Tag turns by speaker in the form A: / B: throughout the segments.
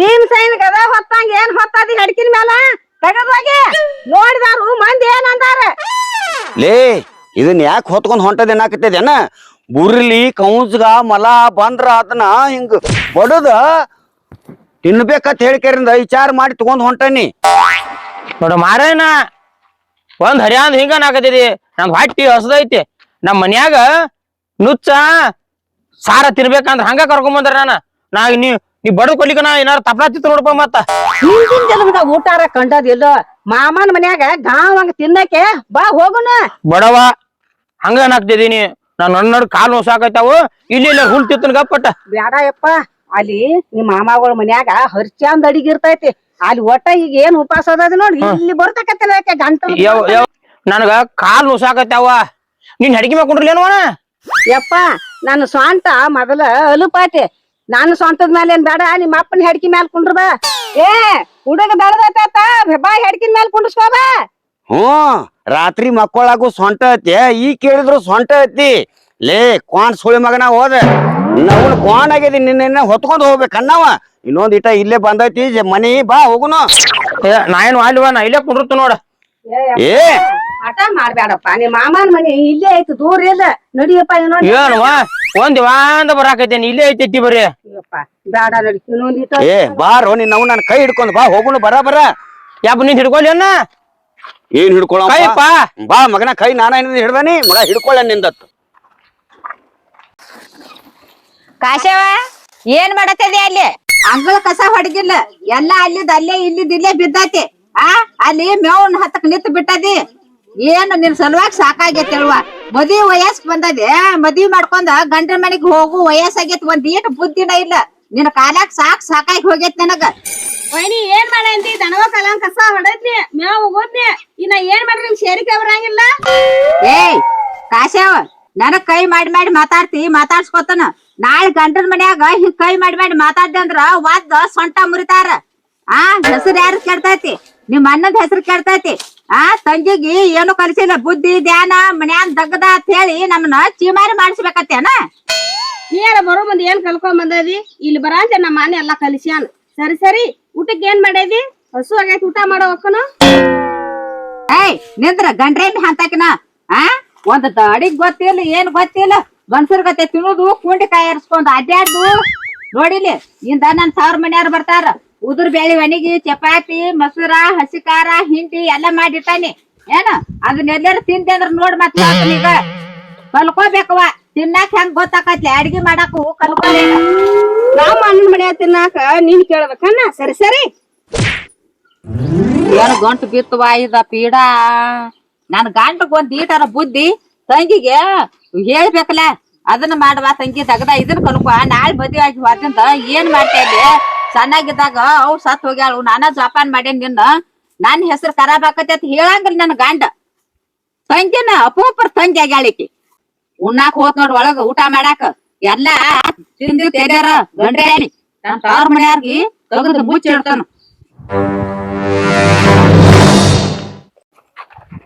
A: ಭೀಮಸೈನ್ ಗದ ಹೊತ್ತಂಗ ಏನ್ ಹೊತ್ತದಿ ಹಡ್ಕಿನ ಮ್ಯಾಲ? ತಗದೋಗಿ ನೋಡಿದಾರು ಮಂದಿ ಏನಂದಾರ
B: ಲೇ ಇದನ್ನ ಯಾಕೆ ಹೊತ್ಕೊಂಡ್ ಹೊಂಟದ ಏನಾಕತ್ತದೇನ ಬುರ್ಲಿ ಕೌಂಜ್ಗ ಮಲ ಬಂದ್ರ ಅದನ್ನ ಹಿಂಗ ಬಡದ ತಿನ್ಬೇಕಂತ ಹೇಳಿಕೆರಿಂದ ವಿಚಾರ ಮಾಡಿ ತಗೊಂಡ್ ಹೊಂಟನಿ.
C: ನೋಡ ಮಾರೇನ ಒಂದ್ ಹರ್ಯಾಂದ್ ಹಿಂಗ ನಾಕತಿದಿ ನಮ್ ಹೊಟ್ಟಿ ಹೊಸದೈತಿ. ನಮ್ ಮನ್ಯಾಗ ನುಚ್ಚ ಸಾರ ತಿನ್ಬೇಕಂದ್ರ ಹಂಗ ಕರ್ಕೊಂಡ್ ಬಂದ್ರ ನಾನ. ನಾ ನೀ ನೀ ಬಡ ಕೊಡ್ಲಿಕ್ಕ ನಾ ಏನಾರ ತಪ್ಲಾ ತಿತ್ತು ನೋಡಪ್ಪ ಮತ್ತ.
A: ಹಿಂದಿನ ಜನ್ಮದ ಊಟಾರ ಕಂಡದಿಲ್ಲ ಮಾಮನ ಮನ್ಯಾಗ ಗಾವಂಗ ತಿನ್ನಕ್ಕೆ ಬಾ ಹೋಗುನ.
C: ಬಡವ ಹಂಗ ಏನಾಗ್ತಿದೀನಿ ನಾನು ನನ್ನ ನಡ್ ಕಾಲ್ ನೋಸಾಕೈತಾವು ಇಲ್ಲಿ ಇಲ್ಲ ಹುಲ್ ತಿತ್ತನ್ ಗಪ್ಪಟ್ಟ.
A: ಬ್ಯಾಡ ಯಪ್ಪ ಅಲ್ಲಿ ನಿಮ್ ಮಾಮಾಗಳ ಮನ್ಯಾಗ ಹರ್ಚಾಂದ್ ಅಡಿಗೆ ಇರ್ತೈತಿ. ಅಲ್ಲಿ ಒಟ್ಟ ಈಗ ಏನ್ ಉಪವಾಸ ಅದ ನೋಡಿ. ಇಲ್ಲಿ ಬರ್ತಕತ್ತಿಲ್ಲ ಯಾಕೆ ಗಂಟಲು
C: ಯವ್ ಯವ್ ನನಗ ಕಾಲ್ ನೋಸಾಕೈತಾವ ನೀನ್ ಅಡಿಗೆ ಮಾಡ್ಕೊಂಡ್ರಲ್ಲೇನವನ
A: ಯಪ್ಪ ನನ್ನ ಸ್ವಂತ ಮೊದಲ ಅಲುಪಾತಿ. ನಾನು ಸ್ವಂತದ ಮೇಲೆ ಏನ್ ಬೇಡ ನಿಮ್ಮ ಅಪ್ಪನ ಹೆಡ್ಕಿ ಮ್ಯಾಲ ಕುಂಡ್ರ ಬಾ. ಏ ಹುಡುಗ ಬೆಳದತ್ತ ಬಾ ಹೆಡ್ಕಿನ ಮ್ಯಾಲ ಕುಂಡ್ರಸ್ಕೋ ಬಾ.
B: ಹ್ಞೂ ರಾತ್ರಿ ಮಕ್ಕಳಾಗು ಸೊಂಟ ಐತಿ ಈ ಕೇಳಿದ್ರು ಸೊಂಟ ಐತಿ. ಲೇ ಕ್ವಾನ್ ಸುಳಿ ಮಗನ ಹೋದ. ನಾವು ಕ್ವಾನ್ ಆಗ್ಯದಿ ನಿನ್ನ ಹೊತ್ಕೊಂಡ್ ಹೋಗ್ಬೇಕು ಅನ್ನವ? ಇನ್ನೊಂದ್ ಇಟ ಇಲ್ಲೇ ಬಂದೈತಿ ಜ- ಮನಿ ಬಾ ಹೋಗುನು.
C: ಏ, ನಾ ಏನು ಅಲ್ವಾ ನಾ ಇಲ್ಲೇ ಕುಂಡಿರ್ತು ನೋಡ.
B: ಏ
A: ಹಠ ಮಾಡ್ಬೇಡಪ್ಪ ನಿಮ್ ಮಾಮನ ಮನೆ ಇಲ್ಲೇ ಐತಿ ದೂರ ಇಲ್ಲ ನಡಿಯಪ್ಪ ಇನ್ನೊಂದ್
C: ಏನುವ ಒಂದ್ ವಾಂದ ಬರಾಕೈತೇನಿ ಇಲ್ಲೇ ಐತಿ ಬರೀ.
A: ಅಯ್ಯಪ್ಪ ಬೇಡ ನಡಿ
B: ಏ ಬಾರೋ ನೀನ್ ನಾವು ನನ್ನ ಕೈ ಹಿಡ್ಕೊಂಡ್ ಬಾ ಹೋಗುಣ ಬರ ಬರ.
C: ಯಾಪ ನೀನ್ ಹಿಡ್ಕೊಳ್ಳಿ ಅನ್ನ
B: ಏನ್ ಹಿಡ್ಕೊಳ
C: ಕೈಪ್ಪ.
B: ಬಾ ಮಗನ ಕೈ ನಾನ ಹಿಡ್ದಾನಿ ಮಗ ಹಿಡ್ಕೊಳ್ಳ ನಿಂದತ್ತು
D: ಕಾಶವ ಏನ್ ಮಾಡತ್ತದಿ ಅಲ್ಲಿ?
A: ಅಂಗಳ ಕಸ ಹೊಡಗಿಲ್ಲ ಎಲ್ಲ ಅಲ್ಲಿದ್ ಅಲ್ಲೇ ಇಲ್ಲಿದ್ ಇಲ್ಲೇ ಬಿದ್ದೈತಿ. ಆ ಅಲ್ಲಿ ಮೇವನ್ ಹತ್ತಕ್ ನಿಂತು ಬಿಟ್ಟದಿ. ಏನು ನಿನ್ ಸಲುವಾಗಿ ಸಾಕಾಗೈತೆ ಅಲ್ವಾ? ಮದ್ವಿ ವಯಸ್ಕ್ ಬಂದದೆ ಮದ್ವಿ ಮಾಡ್ಕೊಂಡ ಗಂಡನ ಮನೆಗ್ ಹೋಗು ವಯಸ್ಸಾಗೈತಿ ಒಂದ್ ಬುದ್ಧಿನ ಇಲ್ಲ. ನಿನ್ ಕಾಲಾಗ್ ಸಾಕ್ ಸಾಕಾಗಿ ಹೋಗೈತ್ ನನಗ.
E: ವೈನಿ ಏನ್ ಮಾಡಂತಿ ದನವ ಕಲಂ ಕಸ ಹೊಡದ್ನಿ ಮ್ಯಾವ್ ಹೋಗೋದ್ನಿ ಇನ್ನ ಏನ್ ಮಾಡ್ರಿ ನಿಮ್ ಶೇರಿಕೆ ಬರಂಗಿಲ್ಲ?
A: ಏಯ್ ಕಾಶ್ಯಾವ ನನಗ್ ಕೈ ಮಾಡಿ ಮಾಡಿ ಮಾತಾಡ್ತಿ ಮಾತಾಡ್ಸ್ಕೊತನ. ನಾಳೆ ಗಂಡನ ಮನ್ಯಾಗ ಹಿಂಗ್ ಕೈ ಮಾಡಿ ಮಾಡಿ ಮಾತಾಡ್ದೆ ಅಂದ್ರ ಒದ್ದ ಸೊಂಟ ಮುರಿತಾರ. ಆ ಹೆಸರು ಯಾರು ಕೆಡ್ತೈತಿ ನಿಮ್ ಅಣ್ಣದ ಹೆಸರು ಕೆಡ್ತೈತಿ. ಆ ತಂಗಿಗೆ ಏನು ಕಲಿಸಿಲ್ಲ ಬುದ್ಧಿ ಧ್ಯಾನ ಮನ್ಯಾನ್ ದಗ್ಗದ ಅಂತ ಹೇಳಿ ನಮ್ಮನ್ನ ಚೀಮಾರಿ ಮಾಡಿಸ್ಬೇಕತ್ತೇನ?
E: ನೀರ ಬರೋ ಮುಂದೆ ಏನ್ ಕಲ್ಕೊಂಡ್ ಬಂದದಿ? ಇಲ್ಲಿ ಬರಾಂತೆ ನಮ್ಮ ಮನೆ ಎಲ್ಲಾ ಕಲಿಸ್ಯಾನ. ಸರಿ ಸರಿ ಊಟಕ್ಕೆ ಏನ್ ಮಾಡೇದಿ? ಹಸು ಆಗೈತಿ ಊಟ ಮಾಡೋ ಹೊಕ್ಕನು?
A: ಏಯ್ ನಿಂದ್ರ ಗಂಡ್ರೇನ್ ಹಂತಕಿನ ಆ? ಒಂದ್ ಅಡಿಗ್ ಗೊತ್ತಿಲ್ಲ ಏನ್ ಗೊತ್ತಿಲ್ಲ. ಗಂಡಸರ್ ಗತೆ ತಿನ್ನೋದು ಕುಂಡಿ ಕಾಯಿ ಅಡ್ಡಾಡ್ದು ನೋಡಿಲಿ ಇಂದ ನನ್ ಸಾವಿರ ಮನೆಯವ್ರು ಬರ್ತಾರ. ಉದುರ್ ಬೇಳೆ ಒಣಗಿ ಚಪಾತಿ ಮೊಸರ ಹಸಿ ಖಾರ ಹಿಂಡಿ ಎಲ್ಲ ಮಾಡಿಟ್ಟಾನೆ ಏನ? ಅದನ್ನೆಲ್ಲರೂ ತಿಂದೆ ಅಂದ್ರ ನೋಡ್ ಮತ್ ಈಗ ಕಲ್ಕೋಬೇಕವ ತಿನ್ನಾಕ ಹೆಂಗ್ ಗೊತ್ತಾಕತ್ಲೆ? ಅಡ್ಗಿ ಮಾಡಾಕ ಕಲ್ಕೋಲೆ
E: ನಮ್ಮ ಅಣ್ಣನ ಮನೆ ತಿನ್ನಾಕ ನೀನ್ ಕೇಳ್ಬೇಕನ್ನ? ಸರಿ ಸರಿ.
A: ಏನು ಗಂಟು ಬಿತ್ತವ ಇದ ಪೀಡಾ? ನನ್ ಗಂಟಗ್ ಒಂದ್ ಈಟರ ಬುದ್ಧಿ ತಂಗಿಗೆ ಹೇಳ್ಬೇಕಲ್ಲ ಅದನ್ನ ಮಾಡುವ ತಂಗಿ ತಗದ ಇದನ್ನ ಕಲ್ಕೋ. ನಾಳೆ ಮದ್ವೆ ಆಗಿ ಏನ್ ಮಾಡ್ತಾ ಇಲ್ಲಿ ಸಣ್ಣಾಗಿದ್ದಾಗ ಅವ್ ಸತ್ ಹೋಗ್ಯಾಳು. ನಾನ ಜೋಪಾನ ಮಾಡೇನ್ ನಿನ್ನ? ನನ್ ಹೆಸರು ಖರಾಬ್ ಆಕತಿ ಅಂತ ಹೇಳಂಗ್ರಿ ನನ್ ಗಂಡ. ತಂಗಿನ ಅಪೂಪರ್ ತಂಗಿ ಆಗ್ಯಾಳಿಕಿ. ಉಣ್ಣಾಕ್ ಹೋತ್ ನೋಡ್ ಒಳಗ ಊಟ ಮಾಡಾಕ. ಎಲ್ಲಾ ತಿಂದಿ ತೆರ್ಯಾರ ಗಂಡ್ರೆ ನನ್ ತವ್ರ ಮನ್ಯಾರ್ಗಿ Thank ಮುಚ್ಚಿಡ್ತಾನ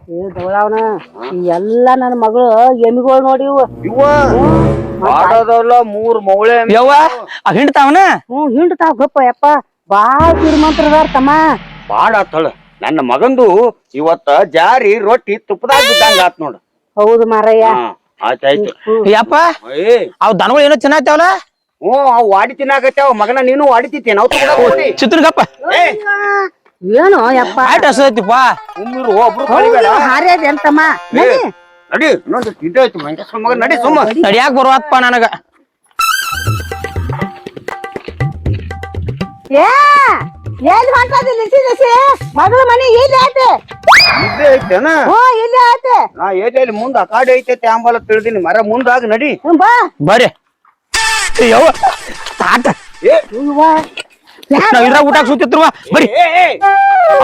A: ಏ ದೌಳವನ ಎಲ್ಲ ನನ್ನ ಮಗಳು ಎಮಿಗಳು ನೋಡಿ ಇವು.
B: ಮಾಡದಲ್ಲ ಮೂರ್ ಮೌಳೆ
C: ಯವ್ವ ಅವ್ ಹಿಂಡ್ತಾವನ?
A: ಹ್ಮ್ ಹಿಂಡ್ತಾವ್ ಗಪ್ಪ ಯಪ್ಪ. ಬಾಳ ಶ್ರೀಮಂತರದಾರ ತಮ್ಮ.
B: ಬಾಳ ಆತಳ. ನನ್ನ ಮಗಂದು ಇವತ್ತ ಜಾರಿ ರೊಟ್ಟಿ ತುಪ್ಪದಾಗ ಬಿದ್ದಂಗ ಆತ್ ನೋಡು.
A: ಹೌದು ಮಾರಯ್ಯ.
B: ಆಯ್ತಾಯ್ತು.
C: ಯಪ್ಪ
B: ಏ.
C: ಅವ್ ದನಗಳು ಏನೋ ಚೆನ್ನಾಗ್ತಾವಲ್ಲ
B: ಹ್ಞೂ ಅವ್ ವಾಡಿ ತಿನ್ನಾಕತ್ಯಾವ. ಮಗನ ನೀನು ವಾಡಿ ತಿಂತೀನಿ ಕೂಡ ನೋಡಿ
C: ಚಿತ್ರಗಪ್ಪ
A: ಏನು ಯಪ್ಪ.
C: ಆಯ್ತು ಹಸದೈತಿಪ್ಪ
B: ಸುಮ್ಮರು ಒಬ್ರು ಕಳಿಬೇಡ
A: ಹಾರ್ಯದ ಎಂತಮ್ಮ?
B: ನಡಿ. ನಡಿ ಮಗ ನಡಿ ಸುಮ್ಮ.
C: ನಡಿಯಾಕ ಬರುವಪ್ಪ ನನಗ.
A: ಏ ಎಲ್ಲಿ ಹೊಂಟದಿ ನಿಸಿ ನಿಸಿ ಮಗಳ ಮನೆ ಇಲ್ಲಿ ಐತೆ.
B: ಇದ್ದೇ ಐತೆನ?
A: ಇಲ್ಲಿ ಐತೆ.
B: ನಾ ಏಟಲ್ಲಿ ಮುಂದ ಆ ಕಾಡೆ ಐತೆ ಆಂಬಲ ತಿಳಿದೀನಿ ಮರ ಮುಂದಾಗ ನಡಿ.
A: ಬಾ.
C: ಬರ್ರಿ. ಅಯ್ಯೋ ತಾಟ
B: ಏ
C: ಇದ್ರಾಗ ಊಟ ಸುತ್ತಿತ್ರುವ ಬರಿ.
B: ಏ, ಏ,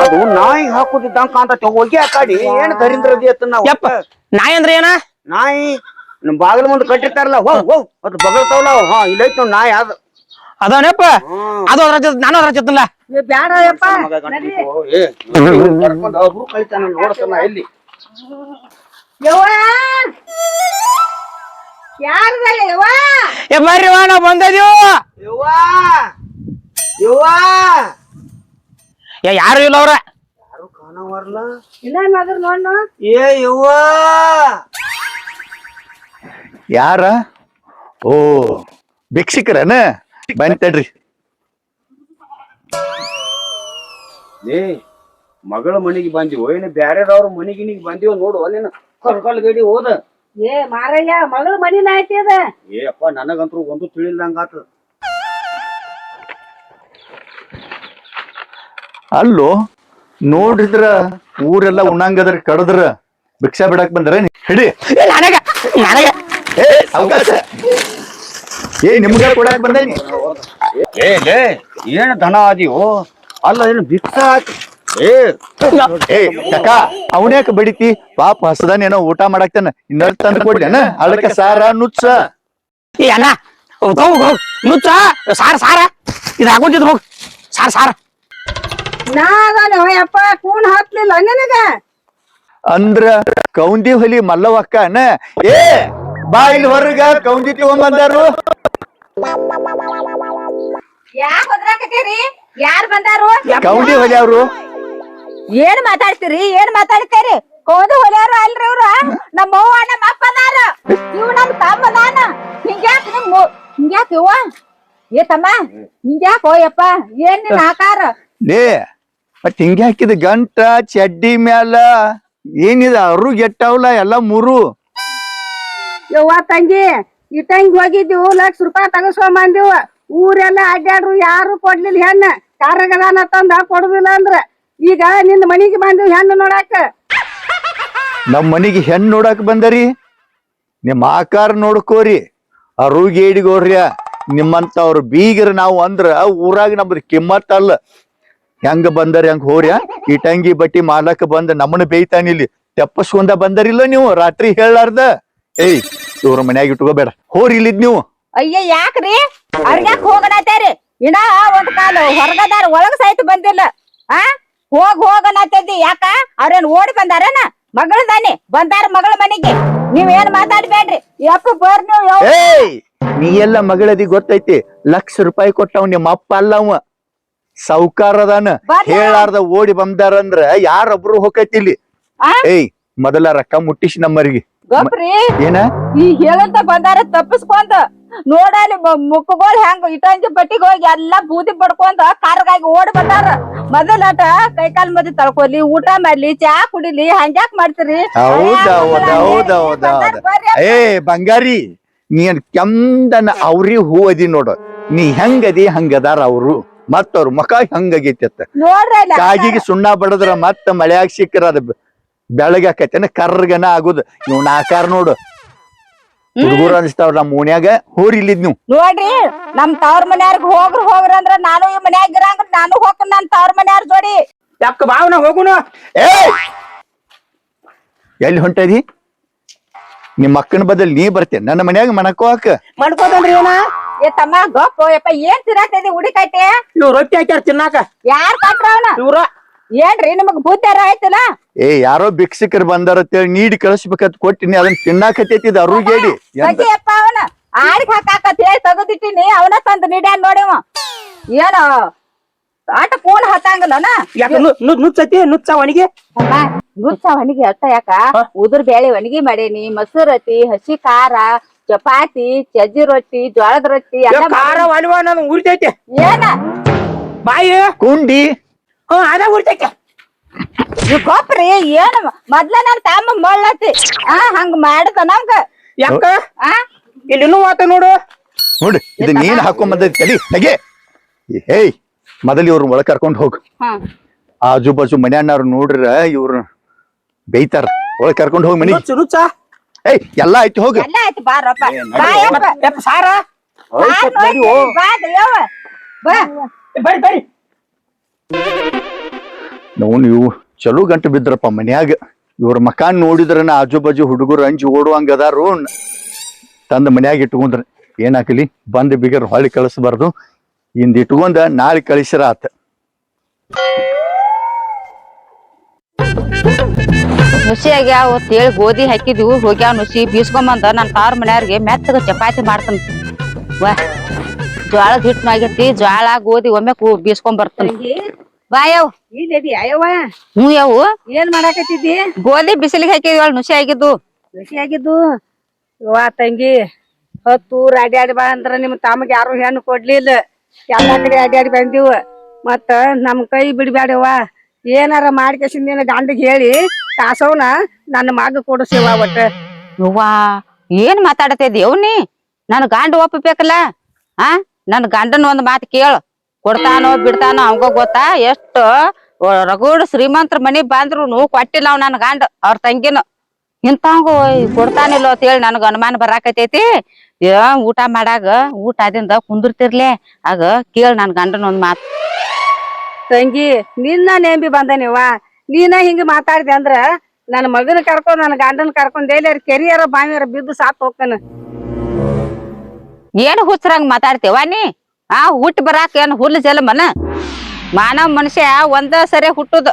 B: ಅದು ನಾಯಿ ಹಾಕುದಿದ್ದಂಗ ಕಾಂತ ಹೋಗಿ ಆ ಕಾಡಿ. ಏನ್ ನಾವು
C: ಯಪ್ಪ ನಾಯಿ ಅಂದ್ರೆ ಏನ?
B: ನಾಯಿ ನಮ್ ಬಾಗಿಲ ಮುಂದೆ ಕಟ್ಟಿರ್ತಾರಲ್ಲ ಹೋಗ್ ಹೋಗ್ ಅದು ಬಗಲ್ತಾವಲ್ಲ. ಹಾ ಇಲ್ಲೈತ್ ನೋಡ್ ನಾಯಿ ಅದು.
C: ಅದನಪ್ಪ ಅದು ಅದ್ರ ಜೊತೆ ನಾನು ಅದ್ರ ಜೊತೆಲ್ಲ
B: ನೋಡ್ತಾನ ಎಲ್ಲಿ
C: ಏ ಬರ್ರಿ ನಾವ್ ಬಂದದೀವು.
B: ಯವ್ವಾ!
C: ಏ ಯಾರು ಇಲ್ಲ ಅವ್ರ?
B: ಯಾರು ಕಾಣವರ್ಲ?
E: ನೋಡ್
B: ಏ ಯವ್ವಾ!
F: ಯಾರ? ಓ ಭಿಕ್ಷಿಕರನ? ಬಂತಡ್ರಿ
B: ಏ ಮಗಳ ಮನಿಗೆ ಬಂದಿವೋ? ಏನು ಬ್ಯಾರೆದವ್ರ ಮನಿಗೆ ನೀಗ್ ಬಂದಿವೋ ನೋಡು ಅಲ್ಲಿನ ಕಲ್ಕಲ್ ಗಡಿ ಹೋದ.
E: ಏ ಮಾರಯ್ಯ ಮಗಳ ಮನಿನ ಐತಿ ಅದ.
B: ಏ ಅಪ್ಪ ನನಗಂತೂ ಒಂದು ತಿಳಿಲ್ದಂಗ
F: ಅಲ್ಲೋ ನೋಡಿದ್ರ ಊರೆಲ್ಲ ಉಣ್ಣಂಗದ್ರ ಕಡದ್ರ ಭಿಕ್ಷಾ ಬಿಡಕ್ ಬಂದ್ರ ಹಿಡಿ.
C: ಏ, ನನಗ ನನಗ.
F: ಏ ಅವಕಾಶ. ಏ ನಿಮ್ಗ ಕೊಡಕ್ ಬಂದೇನಿ
B: ಏ ಲೇ ಏನ್ ದನ ಆದಿಯೋ? ಅಲ್ಲ ಏನು ಭಿಕ್ಷಾ ಏ
F: ಏ ಕಕ್ಕ ಅವನ್ಯಾಕ ಬಡಿತಿ? ಪಾಪ ಹಸದಾನೇನೋ ಊಟ ಮಾಡಾಕ್ತಾನ. ಇನ್ನರ್ ತಂದು ಕೊಡ್ಲೇನ ಅದಕ್ಕೆ ಸಾರ ನುಚ್ಚ.
C: ಏ ಅಣ್ಣ ಹೋಗ್ ಹೋಗ್ ನುಚ್ಚ ಸಾರ ಸಾರ. ಇದು ಹಾಕೊಂತಿದ್ ಹೋಗ್. ಸಾರ ಸಾರ.
E: ನಾ ಅದಾನ ಯಪ್ಪ ಕೂನ್ ಹಾಕ್ಲಿಲ್ಲ ನಿನಗ?
F: ಅಂದ್ರ ಕೌಂದಿ ಹೊಲಿ ಮಲ್ಲವಕ್ಕನ ಏ ಬಾ ಇಲ್ಲಿ ಹೊರಗ ಕೌಂದಿ ತಗೊಂಬಂದಾರು.
A: ಯಾಕ ಒದ್ರಾಕತ್ತೀರಿ ಯಾರ್ ಬಂದಾರು?
F: ಕೌಂದಿ ಹೊಲಿ ಅವ್ರು.
A: ಏನ್ ಮಾತಾಡ್ತೀರಿ? ಏನ್ ಮಾತಾಡ್ತೀರಿ? ಕೌಂದಿ ಹೊಲಿಯವ್ರು ಅಲ್ರಿ ಇವ್ರ. ನಮ್ಮ ಅವ್ವ ನಮ್ಮ ಅಪ್ಪ ಅದಾರ. ಇವ್ ನಮ್ ತಮ್ಮ ಅದಾನ. ಹಿಂಗ್ಯಾಕ್ ನಿಮ್ ಹಿಂಗ್ಯಾಕ್ ಏ ತಮ್ಮ ಹಿಂಗ್ಯಾಕ್ ಓಯಪ್ಪ ಏನ್ ನಿನ್ ಆಕಾರ?
F: ಲೇ ಮತ್ ಹಿಂಗೆ ಹಾಕಿದ ಗಂಟ ಚಡ್ಡಿ ಮ್ಯಾಲ ಏನಿದ ಅರು ಗೆಟ್ಟವಲ್ಲ ಎಲ್ಲ ಮೂರು.
E: ಯವ್ವ ತಂಗಿ ಇಟ್ಟಂಗ್ ಹೋಗಿದ್ದೀವು ಲಕ್ಷ ರೂಪಾಯಿ ತಗಸ್ಕೊಂಡ್ ಬಂದಿವ ಊರೆಲ್ಲ ಅಡ್ಡಾಡ್ರು ಯಾರು ಕೊಡ್ಲಿಲ್ಲ ಹೆಣ್ಣ. ಕಾರ್ಯಗದಾನ ತಂದ ಕೊಡುದಿಲ್ಲ ಅಂದ್ರ. ಈಗ ನಿನ್ನ ಮನಿಗೆ ಬಂದಿವ್ ಹೆಣ್ಣು ನೋಡಾಕ.
F: ನಮ್ ಮನಿಗೆ ಹೆಣ್ಣು ನೋಡಕ್ ಬಂದರಿ. ನಿಮ್ ಆಕಾರ ನೋಡ್ಕೋರಿ. ಅರುಗೇಡಿಗೋರ್ಯ ನಿಮ್ಮಂತವ್ರ ಬೀಗರ ನಾವು ಅಂದ್ರ ಊರಾಗ ನಮ್ದು ಕಿಮ್ಮತ್ ಅಲ್ಲ ಹೆಂಗ ಬಂದರ್ ಹೆಂಗ್ ಹೋರ್ಯ? ಇಟಂಗಿ ಬಟ್ಟಿ ಮಾಲಕ್ ಬಂದ ನಮ್ಮನ್ನ ಬೇಯ್ತಾನಿಲ್ಲಿ ತೆಪ್ಪಸ್ಕೊಂಡ ಬಂದರಿಲ್ಲ ನೀವು ರಾತ್ರಿ ಹೇಳಾರ್ದ ಏಯ್ ಇವ್ರ ಮನ್ಯಾಗ ಇಟ್ಕೋಬೇಡ. ಹೋರಿ ಇಲ್ಲಿದ್ ನೀವು.
A: ಅಯ್ಯ ಯಾಕ್ರಿ? ಅರ್ಗ್ಯಾಕ್ ಹೋಗಣತ್ತೇರಿ ಇನ್ನ ಒಂದ್ ಕಾಲ ಹೊರಗದಾರ ಒಳಗ ಸಹಿತ ಬಂದಿಲ್ಲ. ಆ? ಹೋಗ್ ಹೋಗಣತ್ತಿದ್ದಿ ಯಾಕ? ಅವ್ರೇನ್ ಓಡಿ ಬಂದಾರನ? ಮಗಳದಾನೆ ಬಂದಾರ ಮಗಳ ಮನೆಗೆ. ನೀವೇನ್ ಮಾತಾಡ್ಬೇಡ್ರಿ? ಯಾಕ ಬರ್ ನೀವು.
F: ಏಯ್ ನೀ ಎಲ್ಲ ಮಗಳದಿ ಗೊತ್ತೈತಿ. ಲಕ್ಷ ರೂಪಾಯಿ ಕೊಟ್ಟವ್ ನಿಮ್ಮ ಅಪ್ಪ ಅಲ್ಲ ಅವ ಸಾವ್ಕಾರ ಅದಾನ
A: ಬರ್ಲ.
F: ಹೇಳಾರ್ದ ಓಡಿ ಬಂದಾರಂದ್ರ ಯಾರೊಬ್ರು ಹೋಗೈತಿ ಇಲ್ಲಿ? ಏಯ್ ಮೊದಲ ರೊಕ್ಕ ಮುಟ್ಟಿಸಿ ನಮ್ಮರಿಗೆ. ಏನ?
A: ಈ ಹೇಳಂತ ಬಂದಾರ ತಪ್ಪಿಸ್ಕೊಂತ. ನೋಡಲಿ ಮುಕ್ಕಗೋಳ್ ಹೆಂಗ್ ಇಟ್ಟಿ ಬಟ್ಟಿಗೆ ಹೋಗಿ ಎಲ್ಲಾ ಬೂದಿ ಪಡ್ಕೊಂತ ಕಾರ್ಗಾಗಿ ಓಡಿ ಬಂದಾರ. ಮೊದಲಾಟ ಕೈಕಾಲ್ ಮದಿ ತಳ್ಕೊಲಿ ಊಟ ಮಾಡ್ಲಿ ಚಾ ಕುಡಿಲಿ ಹಂಗ್ಯಾಕ್ ಮಾಡ್ತೀರಿ?
F: ಏ ಬಂಗಾರಿ ನೀನ್ ಕೆಂದನ ಅವ್ರಿ ಹೂ ಅದಿ ನೋಡು. ನೀ ಹೆಂಗದಿ ಹಂಗದಾರ ಅವ್ರು. ಮತ್ತ ಅವ್ರ ಮುಖ ಹಂಗಾಗೈತಿ ಅತ್ತ. ಕಾಗಿಗೆ ಸುಣ್ಣ ಬಡದ್ರ ಮತ್ತ ಮಳೆಯಾಗ ಸಿಕ್ಕರ ಅದ ಬೆಳಗಾಕೈತೇನ ಕರ್ಗನ ಆಗುದು. ಇವ್ ನಾಕಾರ ನೋಡು. ಹುಡುಗರು ಅನಿಸ್ತಾವ್ರ ನಮ್ಮ ಓಣ್ಯಾಗ ಹೋರಿ ಇಲ್ಲಿದ್ ನೀವು.
A: ನೋಡ್ರಿ ನಮ್ ತವ್ರ ಮನ್ಯಾರ್ಗ ಹೋಗ್ರ ಹೋಗ್ರ ಅಂದ್ರ ನಾನು ಈ ಮನ್ಯಾಗ ಇರಂಗ ನಾನು ಹೋಗ್ ನನ್ ತವ್ರ ಮನ್ಯಾರ ಜೋಡಿ.
C: ಯಾಕ ಬಾವನ ಹೋಗುನು?
F: ಏ ಎಲ್ಲಿ ಹೊಂಟದಿ? ನಿಮ್ಮ ಅಕ್ಕನ ಬದಲ್ ನೀ ಬರ್ತೇನೆ. ನನ್ನ ಮನ್ಯಾಗ ಹಾಕ
C: ಮಾಡ್ಕೋತನ್ರಿ ಏನ
A: ಏ ತಮ್ಮ ಗಪ್ಪ ಯಪ್ಪ ಏನ್ ತಿರಾಕ್ತದಿ ಉಡಿ ಕಟ್ಟೆ
C: ಇವ್ ರೊಟ್ಟಿ ಹಾಕ್ಯಾರ ತಿನ್ನಾಕ.
A: ಯಾರ್ ಕಟ್ರ ಅವನ?
C: ಇವ್ರ.
A: ಏನ್ರಿ ನಿಮಗ್ ಬುದ್ಧಾರ ಆಯ್ತಲ್ಲ?
F: ಏ ಯಾರೋ ಭಿಕ್ಷಕರು ಬಂದಾರ ಅಂತೇಳಿ ನೀಡಿ ಕಳಿಸ್ಬೇಕಂತ ಕೊಟ್ಟಿನಿ ಅದನ್ನ ತಿನ್ನಾಕತ್ತೈತಿದ ಅರುಗೇಡಿ.
A: ಅಪ್ಪ ಅವನ. ಆಡಿಗೆ ಹಾಕಾಕತ್ ಹೇಳಿ ತೆಗದಿಟ್ಟಿನಿ ಅವನ ತಂದು ನೀಡ್ಯಾನ್ ನೋಡಿವ ಏನ ಆಟ ಫೋನ್ ಹತ್ತಂಗಲ್ಲನ
C: ಯಾಕ ನುಚ್ಚತಿ ನುಚ್ಚ ಒಣಗಿ?
A: ನುಚ್ಚ ಒಣಗಿ ಅಟ್ಟ ಯಾಕ? ಉದುರ್ ಬೇಳೆ ಒಣಗಿ ಮಾಡೇನಿ ಮೊಸರತಿ ಹಸಿ ಖಾರ ಚಪಾತಿ ಚಜ್ಜಿ ರೊಟ್ಟಿ ಜೋಳದ ರೊಟ್ಟಿ ಎಲ್ಲ
C: ಖಾರ ಒಲಿವ ಅನ್ನೋದು ಉರಿತೈತೆ.
A: ಏನ?
C: ಬಾಯಿ?
F: ಕುಂಡಿ.
C: ಹ್ಮ್ ಅದ ಉರಿತೈತೆ.
A: ಇವ್ ಗೊಪ್ರಿ ಏನ ಮೊದ್ಲ ನನ್ ತಮ್ಮ ಮಳ್ಳತಿ. ಆ ಹಂಗ ಮಾಡದ ನಮ್ಗ
C: ಯಾಕ?
A: ಆ?
C: ಇಲ್ಲಿ ಇನ್ನೂ ಆತ ನೋಡು.
F: ನೋಡಿ ಇದು ನೀನ್ ಹಾಕೊಂಡ್ ಬಂದೈತಿ ತಲಿ ನಗೆ ಹೇಯ್ ಮೊದಲು ಇವ್ರ ಒಳ ಕರ್ಕೊಂಡ್ ಹೋಗು.
A: ಹ್ಮ್
F: ಆಜು ಬಾಜು ಮನ್ಯಾನವ್ರು ನೋಡ್ರ ಇವ್ರ ಬೈತಾರ ಒಳಗ್ ಕರ್ಕೊಂಡ್ ಹೋಗಿ ಮನಿ.
C: ಚುರುಚಾ ನುಚ್ಚ
F: ಏಯ್ ಎಲ್ಲಾ ಆಯ್ತು ಹೋಗ.
A: ಎಲ್ಲ ಆಯ್ತು ಬಾರಪ್ಪ ಬಾ ಯಪ್ಪ.
C: ಯಪ್ಪ ಸಾರ?
A: ಬಾರ್ ನೋಡ್ತಿ, ಬಾ ದಯವ್ವ. ಬಾ.
C: ಬರ್ರಿ ಬರ್ರಿ
F: ನಾವು ನೀವು ಚಲೋ ಗಂಟು ಬಿದ್ರಪ್ಪ ಮನ್ಯಾಗ. ಇವ್ರ ಮಕಾನ್ ನೋಡಿದ್ರನ ಆಜು ಬಾಜು ಹುಡುಗರು ಅಂಜಿ ಓಡುವಂಗ ಅದಾರು. ತಂದ ಮನ್ಯಾಗ ಇಟ್ಕೊಂಡ್ರ. ಏನಾಕಲಿ ಬಂದ ಬಿಗರ್ ಹೊಳಿ ಕಳಿಸ್ಬಾರ್ದು. ಇಂದ ಇಟ್ಕೊಂಡ ನಾಳೆ ಕಳಿಸಿರ ಆತ.
G: ನುಸಿ ಆಗ್ಯಾವ ತೇಳಿ ಗೋಧಿ ಹಾಕಿದ್ವು ಹೋಗ್ಯಾವ ನುಸಿ ಬೀಸ್ಕೊಂಬಂದ ನನ್ನ ತಾವ್ರ ಮನೆಯವ್ರಿಗೆ ಮೆತ್ತಗ ಚಪಾತಿ ಮಾಡ್ತಾನ. ವಾ
A: ಜ್ವಾಳದ ಹಿಟ್ಟು ಆಗೈತಿ ಜ್ವಾಳ ಗೋಧಿ ಒಮ್ಮೆ ಕೂ ಬೀಸ್ಕೊಂಡ್ ಬರ್ತಾನ
E: ತಂಗಿ
A: ಬಾ ಯಾವ
E: ಇಲ್ಲದಿ ಅಯ್ಯವ್ವ
A: ಹ್ಞೂ ಯಾವ
E: ಏನ್ ಮಾಡಾಕತ್ತಿದ್ದಿ?
A: ಗೋಧಿ ಬಿಸಿಲಿಗೆ ಹಾಕಿದ್ವಳ ನುಸಿ ಆಗಿದ್ದು
E: ನುಸಿ ಆಗಿದ್ದು ವಾ ತಂಗಿ ಹತ್ತು ಊರ್ ಅಡ್ಯಾಡಿ ಬಾ ಅಂದ್ರ ನಿಮ್ ತಮಗೆ ಯಾರು ಹೆಣ್ಣು ಕೊಡ್ಲಿಲ್ಲ. ಎಲ್ಲಾ ಕಡೆ ಅಡ್ಯಾಡಿ ಬಂದಿವ. ಮತ್ತ ನಮ್ ಕೈ ಬಿಡ್ಬ್ಯಾಡವ್ವ ಏನಾರ ಮಾಡ್ಕೇಸಿಂದ ಗಂಡಿಗೆ ಹೇಳಿ ಕಾಸವನ ನನ್ನ ಮಗ ಕೊಡಿಸಿವ ಒಟ್ಟ.
A: ಯುವಾ ಏನ್ ಮಾತಾಡತಿದ್ದಿ ನೀ? ನನ್ ಗಂಡ ಒಪ್ಪಬೇಕಲ್ಲ ಆ? ನನ್ ಗಂಡನ ಒಂದ್ ಮಾತು ಕೇಳು. ಕೊಡ್ತಾನೋ ಬಿಡ್ತಾನೋ ಅವಂಗ ಗೊತ್ತಾ? ಎಷ್ಟು ರಗೂಡ್ ಶ್ರೀಮಂತರ ಮನಿ ಬಂದ್ರು ಕೊಟ್ಟಿಲ್ಲ ಅವ್ ನನ್ ಗಂಡ ಅವ್ರ ತಂಗಿನ. ಇಂಥವಂಗ ಕೊಡ್ತಾನಿಲ್ಲೋ ಅಂತ ಹೇಳಿ ನನಗ ಅನುಮಾನ ಬರಾಕತೈತಿ ಏ, ಊಟ ಮಾಡಾಗ ಊಟ ಅದಿಂದ ಕುಂದಿರ್ತಿರ್ಲೆ. ಆಗ ಕೇಳ ನನ್ ಗಂಡನ ಒಂದ್ ಮಾತು.
E: ತಂಗಿ ನಿನ್ನ ನೇಂಬಿ ಬಂದನಿವ ನೀನ ಹಿಂಗ ಮಾತಾಡಿದೆ ಅಂದ್ರ ನನ್ನ ಮಗನ ಕರ್ಕೊಂಡ್ ನನ್ನ ಗಂಡನ ಕರ್ಕೊಂಡ್ ಎಲ್ಲಾರ ಕೆರಿಯರ ಬಾವಿಯರ ಬಿದ್ದು ಸಾತ್ ಹೋಗ್ತಾನ.
A: ಏನ್ ಹುಚ್ಚರಂಗ್ ಮಾತಾಡ್ತೇವ ನೀ? ಆ ಹುಟ್ಟು ಬರಾಕ ಏನ್ ಹುಲ್ಲು ಜಲಮನ? ಮಾನವ ಮನುಷ್ಯ ಒಂದ ಸರಿ ಹುಟ್ಟುದ.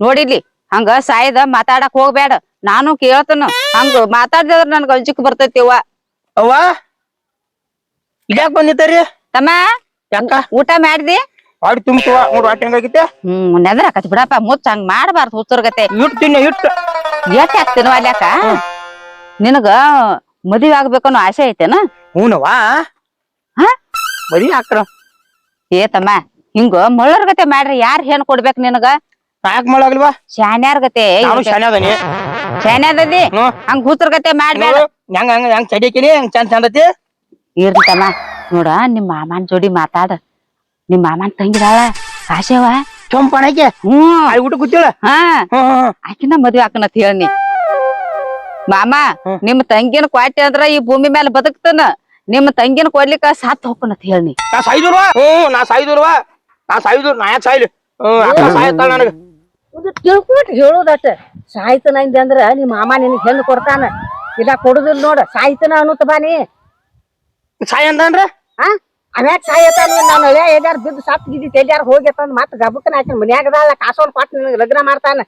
A: ನೋಡಿಲಿ ಹಂಗ ಸಾಯ್ದ ಮಾತಾಡಕ್ ಹೋಗ್ಬೇಡ ನಾನು ಕೇಳ್ತನ. ಹಂಗ ಮಾತಾಡ್ದ್ರ ನನ್ಗ ಅಂಜಿಕ್ ಬರ್ತೈತಿವ
C: ಅವ್ವ. ಇದ್ಯಾಕ್ ಬಂದಿದ್ದಾರಿ?
A: ತಮ್ಮ ಊಟ ಮಾಡ್ದಿ?
C: ಆಡಿ ತುಂಬ ನೋಡು ಆಟ ಹೆಂಗಾಗಿತ್ತೆ
A: ಹ್ಮ್ ನೆದ್ರಾಕತಿ ಬಿಡಪ್ಪ. ಮುಚ್ಚ ಹಂಗ್ ಮಾಡಬಾರ್ದು ಹುಚ್ಚರ್ಗತೆ
C: ಇಟ್ಟು ತಿನ್ನ ಇಟ್ಟು.
A: ಎಟ್ ಹಾಕ್ತೀನವ ಅಲ್ಯಾಕ? ನಿನಗ ಮದುವೆ ಆಗ್ಬೇಕನ್ನೋ ಆಸೆ ಐತೇನ?
C: ಹೂನವಾ
A: ಹಾ?
C: ಬರೀ ಹಾಕ್ರ
A: ಏ ತಮ್ಮ ಹಿಂಗ ಮಳ್ಳರ್ಗತೆ ಮಾಡ್ರಿ. ಯಾರ್ ಹೆಣ್ ಕೊಡ್ಬೇಕ್ ನಿನಗ?
C: ಯಾಕೆ ಮಾಡಾಗಲ್ವಾ
A: ಶಾನ್ಯಾರ್ ಗತೆ
C: ನಾನು ಶಾನೆ ಅದನಿ
A: ಶಾನ್ಯಾದದಿ ಹಂಗ ಹುಚ್ಚರ್ಗತೆ ಮಾಡ್ಬೇಡ.
C: ಹೆಂಗ ಹೆಂಗ ಹೆಂಗ್ ಚಡಿಕಿನಿ ಹೆಂಗ್ ಚಂದ ಚಂದ ಐತಿ
A: ಇರ್ಲಿ ತಮ್ಮ. ನೋಡ ನಿಮ್ ಮಾಮನ್ ಜೋಡಿ ಮಾತಾಡ. ನಿಮ್ ಮಾಮನ್ ತಂಗಿದಾಳ ಕಾಶವ
C: ಚೊಂಪಣಕ್ಕೆ
A: ಹ್ಮ್
C: ಅಲ್ಲಿ ಊಟ ಕೂತಿಳ
A: ಹಾ. ಆಕಿನ ಮದ್ವೆ ಆಕನತ್ ಹೇಳಿ ಮಾಮ
C: ನಿಮ್ಮ
A: ನಿಮ್ ತಂಗಿನ ಕ್ವಾಟಿ ಅಂದ್ರ ಈ ಭೂಮಿ ಮೇಲೆ ಬದುಕ್ತನ. ನಿಮ್ಮ ತಂಗಿನ ಕೊಡ್ಲಿಕ್ಕ ಸಾತ್ ಹೋಗ್ಕನತ್ ಹೇಳಿ
C: ನಾ. ಸಾಯ್ದುಲ್ವಾ ಹ್ಮ್ ನಾ ಸಾಯ್ದುಲ್ವಾ ನಾ ಸಾಯ್ದೂರ್ ನಾ ಯಾಕೆ ಸಾಯ್ಲಿ? ಹ್ಮ್ ಅಕ್ಕ ಸಾಯ್ತಾಳ ನನಗ.
E: ಇದು ತಿಳ್ಕೊಟ್ ಹೇಳೋದಟ ಸಾಯ್ತನ ಅಂದೆ ಅಂದ್ರ ನಿಮ್ಮ ಮಾಮ ನಿನಗೆ ಹೆಣ್ಣು ಕೊಡ್ತಾನ. ಇಲ್ಲ ಕೊಡುದಿಲ್ಲ ನೋಡ ಸಾಯ್ತನ ಅನ್ನುತ್ತ ಬಾನಿ
C: ಸಾಯ್ ಅಂದ್ರ?
E: ಆ? ಅವ್ಯಾಕ್ ಸಾಯತಾನ ನಾನು ಹಳೆ ಎಡ್ಯಾರ ಬಿದ್ದು ಸತ್ ಗಿದ್ದಿ ತೆಲ್ಯಾರ ಹೋಗ್ಯತಂದ್ ಮತ್ತ ಗಬಕ್ಕನ ಹಾಕಿನ ಮನ್ಯಾಗ ಅದಾಳ ಕಾಸೋನ್ ಕೊಟ್ಟು ನಿನಗೆ ಲಗ್ನ ಮಾಡ್ತಾನ.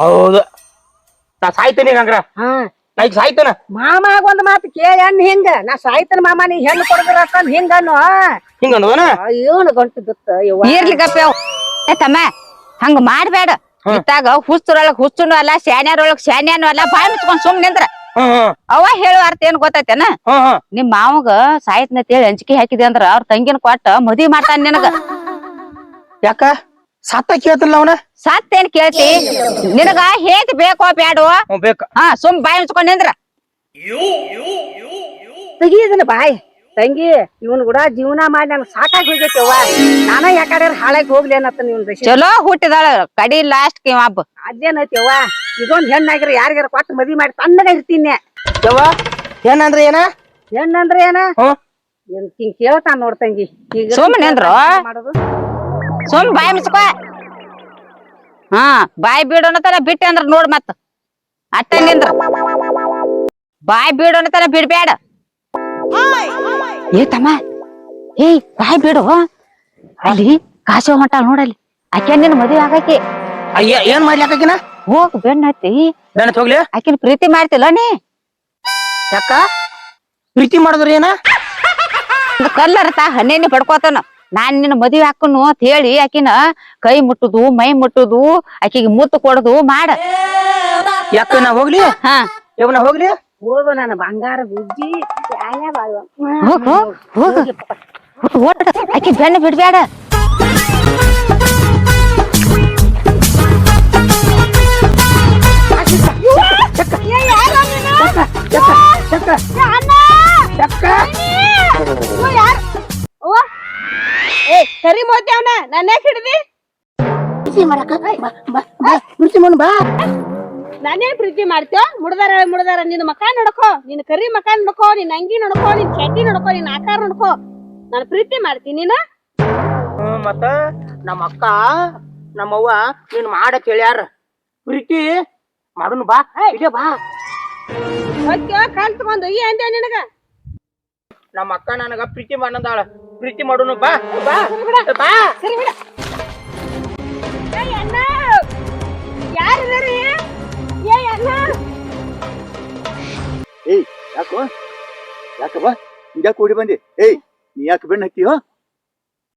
C: ಹೌದು. ನಾ ಸಾಯ್ತೀನಿ ಹಂಗ್ರ.
E: ಹಾ.
C: ನಾ ಈಗ ಸಾಯ್ತಾನ?
E: ಮಾಮ ಒಂದ್ ಮಾತು ಕೇಳಿ ಅಣ್ಣ ಹಿಂಗ. ನಾ ಸಾಯ್ತನ ಮಾಮ ನೀ ಹೆಣ್ಣು ಅಂತಂದ್ ಹಿಂಗ ಅನ್ನು.
C: ಹಿಂಗ ಅನ್ನೋದನ?
E: ಏನು ಗಂಟು ಬಿತ್ತ ಯವ್ವ.
A: ಇರ್ಲಿ ಗಪ್ಪ ಏ ತಮ್ಮ ಹಂಗ ಮಾಡ್ಬೇಡ. ಇತ್ತಾಗ ಹುಚ್ಚರೊಳಗ್ ಹುಚ್ಚನು ಅಲ್ಲ ಶಾನ್ಯಾರೊಳಗ್ ಶಾನ್ಯಾನು ಅಲ್ಲ ಬಾಯ್ ಮುಚ್ಕೊಂಡ್ ಸುಮ್ ನಿಂದ್ರ. ಅವ ಹೇಳುವ ಅರ್ಥ ಏನ್ ಗೊತ್ತೈತೇನ? ನಿಮ್ ಮಾವಗ ಸಾಯ್ತನ ಹೇಳಿ ಅಂಜಿಕೆ ಹಾಕಿದೆ ಅಂದ್ರ ಅವ್ರ ತಂಗಿನ ಕೊಟ್ಟ ಮದ್ವಿ ಮಾಡ್ತಾನ ನಿನಗ.
C: ಯಾಕ? ಸತ್ತ ಕೇಳ್ತಿಲ್ಲ ಅವನ?
A: ಸತ್ತೇನ್ ಕೇಳ್ತಿ? ನಿನಗ ಹೇತ್ ಬೇಕೋ ಬ್ಯಾಡೋ?
C: ಹ ಬೇಕ.
A: ಹಾ ಸುಮ್ ಬಾಯ್ ಹಂಚ್ಕೊಂಡ್ರ ನಿಂದ್ರ.
E: ಇದನ್ನ ಬಾಯ್. ತಂಗಿ ಇವನ್ ಕೂಡ ಜೀವನ ಮಾಡಿ ನನ್ಗೆ ಸಾಕಾಗಿ ಹೋಗೈತೆವ್ವ ನಾನ ಯಾಕಡೆ ಹಾಳಾಗಿ ಹೋಗ್ಲಿ ಅನ್ನತ್ತ ನೀವ್
A: ಚಲೋ ಹುಟ್ಟಿದಾಳ ಕಡಿ ಲಾಸ್ಟ್ ಕಿವಾಬ್
E: ಅದೇನೈತವ್ವ ಇದೊಂದ್ ಹೆಣ್ಣಾಗಿರ ಯಾರಿಗಾರ ಕೊಟ್ಟು ಮದ್ವಿ ಮಾಡಿ ತಣ್ಣಗ ಇರ್ತೀನಿ.
C: ಯವ್ವ ಏನಂದ್ರ ಏನ?
E: ಹೆಣ್ಣಂದ್ರ ಏನ? ಹಿಂಗ್ ಕೇಳ್ತಾನ ನೋಡ್ ತಂಗಿ. ಈಗ
A: ಸುಮ್ನೆ ನಿಂದ್ರು.
E: ಮಾಡೋದು?
A: ಸುಮ್ ಬಾಯ್ ಮುಚ್ಕೋ. ಹಾ ಬಾಯಿ ಬಿಡೋಣತನ ಬಿಟ್ಟೆ ಅಂದ್ರ ನೋಡ್ ಮತ್. ಅಟ್ಟ ನಿಂದ್ರ. ಬಾಯ್ ಬಿಡೋಣತನ ಬಿಡ್ಬೇಡ ಏ ತಮ್ಮ. ಏಯ್ ಬಾಯ್ ಬಿಡು. ಅಲ್ಲಿ ಕಾಸು ಮಠ ನೋಡಲ್ಲಿ ಆಕೆ ನಿನ್ ಮದುವೆ ಆಗಾಕಿ
C: ಅಯ್ಯ ಏನ್ ಮಾಡ್ಲಾಕಿನ
A: ಹೋಗ್ ಬೆಣ್ಣ ಹತ್ತಿ.
C: ಹೋಗ್ಲಿ.
A: ಆಕಿನ ಪ್ರೀತಿ ಮಾಡ್ತಿಲ್ಲ ನೀ.
C: ಯಾಕ? ಪ್ರೀತಿ ಮಾಡಿದ್ರ ಏನ?
A: ಒಂದ್ ಕಲ್ಲರ್ತ ಹನ್ನೇನಿ ಪಡ್ಕೋತಾನ. ನಾನ್ ನಿನ್ನ ಮದ್ವೆ ಹಾಕನು ಅಂತ ಹೇಳಿ ಆಕಿನ ಕೈ ಮುಟ್ಟುದು ಮೈ ಮುಟ್ಟುದು ಆಕಿಗೆ ಮುತ್ತು ಕೊಡುದು ಮಾಡ.
C: ಯಾಕ ನಾ ಹೋಗ್ಲಿ?
A: ಹಾ.
C: ಇವನ ಹೋಗ್ಲಿ?
E: ಹೋಗು ನನ್ನ ಬಂಗಾರ ಬುಜ್ಜಿ ಯಾಯ ಬಾಳ?
A: ಹೋಗು ಹೋಗು ಓಟ ಆಕಿ ಬೆನ್ನ ಬಿಡ್ಬೇಡ.
E: ಏ ಸರಿ ಮೋತ್ಯಾವನ ನನ್ನ ಯಾಕೆ ಹಿಡ್ದಿ ನಾನೇನ್ ಪ್ರೀತಿ ಮಾಡ್ತೇವ ಮುಡ್ದಾರ ಮುಡ್ದಾರ ನಿನ್ನ ಮಕ ನೋಡ್ಕೋ. ನಿನ್ನ ಕರಿ ಮಕ ನೋಡ್ಕೋ ನಿನ್ನ ಅಂಗಿ ನೋಡ್ಕೋ ನಿನ್ ಚಡ್ಡಿ ನೋಡ್ಕೋ ನಿನ್ನ ಆಕಾರ ನೋಡ್ಕೋ. ನಾನು ಪ್ರೀತಿ ಮಾಡ್ತೀನಿ ನೀನ.
C: ಹ್ಮ್ ಮತ್ತ ನಮ್ಮ ಅಕ್ಕ ನಮ್ಮವ್ವ ನೀನ್ ಮಾಡಕ್ ಹೇಳ್ಯಾರ ಪ್ರೀತಿ ಮಾಡುನು ಬಾ ಇದೇ ಬಾ.
E: ಹೊತ್ಯ ಕಾಲ್ ತಗೊಂಡು ಈ ಅಂದೆ ನಿನಗ?
C: ನಮ್ಮ ಅಕ್ಕ ನನಗ ಪ್ರೀತಿ ಮಾಡಂದಾಳ. ಪ್ರೀತಿ ಮಾಡುನು ಬಾ ಬಾ ಬಾ.
E: ಸರಿ ಬಿಡ. ಯಾರು
F: ಏಯ್ ಯಾಕೋ ಯಾಕವ್ವ ಹಿಂಗ್ಯಾಕೆ ಓಡಿ ಬಂದಿ ಏಯ್ ನೀ ಯಾಕೆ ಬೆಣ್ಣ ಹತ್ತಿಯೋ